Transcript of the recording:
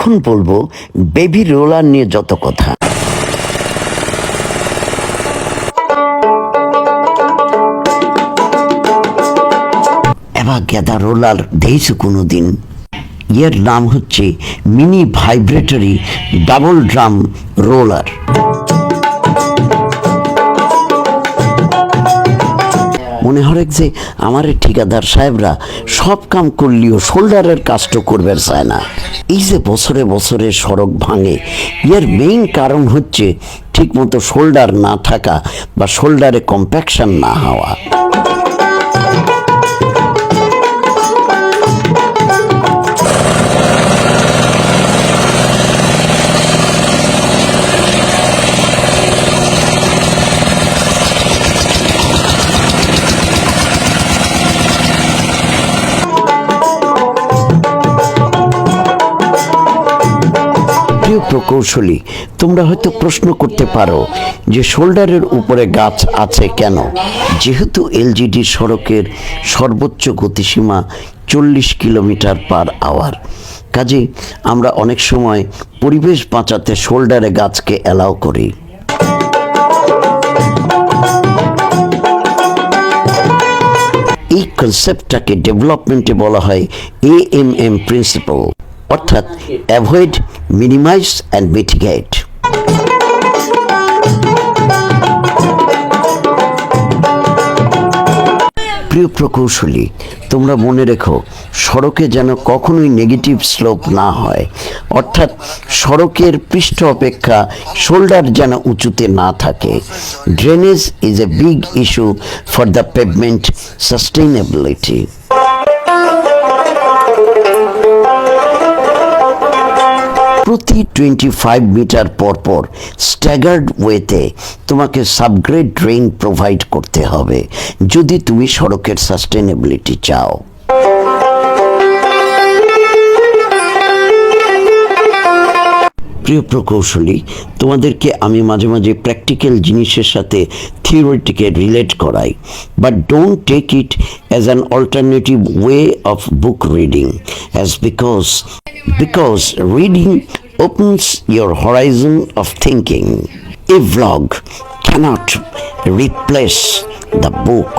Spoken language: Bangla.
এখন বলব বেবি রোলার নিয়ে যত কথা। এবার গেদা রোলার দিয়েছে কোনো দিন এর নাম হচ্ছে mini vibratory double drum roller মনে হয় যে আমার ঠিকাদার সাহেবরা সব কাম করলেও শোল্ডারের কাজটা করবে চায় না। এই যে বছরে বছরে সড়ক ভাঙে, এর মেইন কারণ হচ্ছে ঠিকমতো শোল্ডার না থাকা বা শোল্ডারে কম্প্যাকশন না হওয়া। প্রকৌশলী, তোমরা হয়তো প্রশ্ন করতে পারো যে শোল্ডারের উপরে গাছ আছে কেন? যেহেতু এলজিডি সড়কের সর্বোচ্চ গতিসীমা চল্লিশ কিলোমিটার পার আওয়ার, কাজে আমরা অনেক সময় পরিবেশ বাঁচাতে শোল্ডারে গাছকে অ্যালাউ করি। এই কনসেপ্টটাকে ডেভেলপমেন্টে বলা হয় এ এম এম প্রিন্সিপাল। অর্থাৎ অ্যাভয়েড মিনিমাইজ অ্যান্ড মিটিগেট প্রিয় প্রকৌশলী, তোমরা মনে রেখো, সড়কে যেন কখনোই নেগেটিভ স্লোপ না হয়। অর্থাৎ সড়কের পৃষ্ঠ অপেক্ষা শোল্ডার যেন উঁচুতে না থাকে। Drainage is a big issue for the pavement sustainability প্রতি টোয়েন্টি ফাইভ মিটার পরপর পর স্ট্যাগার্ড ওয়েতে তোমাকে সাবগ্রেড ড্রেন প্রোভাইড করতে হবে। যদি তুমি সড়কের সাস্টেনেবিলিটি চাও। প্রিয় প্রকৌশলী, তোমাদেরকে আমি মাঝে মাঝে প্র্যাকটিক্যাল জিনিসের সাথে থিওরিটিকে রিলেট করাই but don't take it as an alternative way of book reading as because because reading opens your horizon of thinking. A vlog cannot replace the book